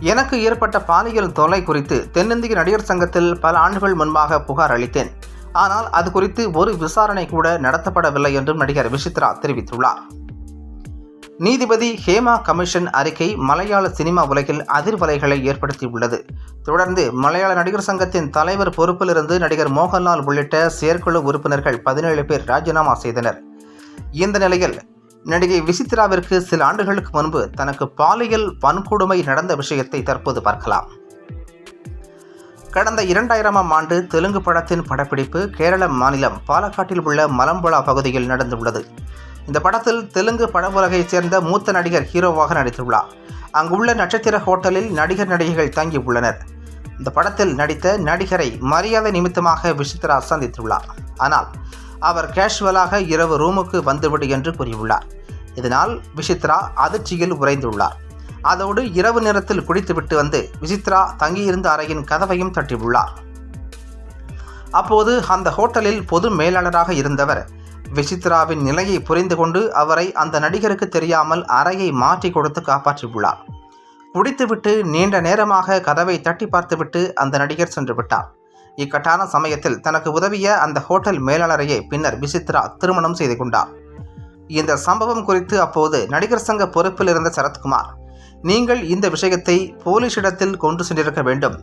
எனக்கு ஏற்பட்ட பாலியல் தொல்லை குறித்து தென்னிந்திய நடிகர் சங்கத்தில் பல ஆண்டுகள் முன்பாக புகார் அளித்தேன். ஆனால் அது குறித்து ஒரு விசாரணை கூட நடத்தப்படவில்லை என்றும் நடிகர் விசித்ரா தெரிவித்துள்ளார். நீதிபதி ஹேமா கமிஷன் அறிக்கை மலையாள சினிமா உலகில் அதிர்வலைகளை ஏற்படுத்தியுள்ளது. தொடர்ந்து மலையாள நடிகர் சங்கத்தின் தலைவர் பொறுப்பிலிருந்து நடிகர் மோகன்லால் உள்ளிட்ட செயற்குழு உறுப்பினர்கள் பதினேழு பேர் ராஜினாமா செய்தனர். இந்த நிலையில் நடிகை விசித்ராவிற்கு சில ஆண்டுகளுக்கு முன்பு தனக்கு பாலியல் வன்கொடுமை நடந்த விஷயத்தை தற்போது பார்க்கலாம். கடந்த இரண்டாயிரமாம் ஆண்டு தெலுங்கு படத்தின் படப்பிடிப்பு கேரள மாநிலம் பாலக்காட்டில் உள்ள மலம்புழா பகுதியில் நடந்துள்ளது. இந்த படத்தில் தெலுங்கு படவுலகைச் சேர்ந்த மூத்த நடிகர் ஹீரோவாக நடித்துள்ளார். அங்குள்ள நட்சத்திர ஹோட்டலில் நடிகர் நடிகைகள் தங்கியுள்ளனர். இந்த படத்தில் நடித்த நடிகரை மரியாதை நிமித்தமாக விசித்ரா சந்தித்துள்ளார். ஆனால் அவர் கேஷுவலாக இரவு ரூமுக்கு வந்துவிடு என்று கூறியுள்ளார். இதனால் விசித்ரா அதிர்ச்சியில் உறைந்துள்ளார். அதோடு இரவு நேரத்தில் குடித்துவிட்டு வந்து விசித்ரா தங்கியிருந்த அறையின் கதவையும் தட்டியுள்ளார். அப்போது அந்த ஹோட்டலில் பொது மேலாளராக இருந்தவர் விசித்ராவின் நிலையை புரிந்து கொண்டு அவரை அந்த நடிகருக்கு தெரியாமல் அறையை மாற்றி கொடுத்து காப்பாற்றியுள்ளார். குடித்துவிட்டு நீண்ட நேரமாக கதவை தட்டி பார்த்துவிட்டு அந்த நடிகர் சென்று விட்டார். இக்கட்டான சமயத்தில் தனக்கு உதவிய அந்த ஹோட்டல் மேலாளரையே பின்னர் விசித்ரா திருமணம் செய்து கொண்டார். இந்த சம்பவம் குறித்து அப்போது நடிகர் சங்க பொறுப்பில் இருந்த சரத்குமார் நீங்கள் இந்த விஷயத்தை போலீஸிடத்தில் கொண்டு சென்றிருக்க வேண்டும்.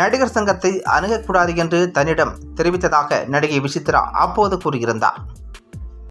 நடிகர் சங்கத்தை அணுகக்கூடாது என்று தன்னிடம் தெரிவித்ததாக நடிகை விசித்ரா அப்போது கூறியிருந்தார்.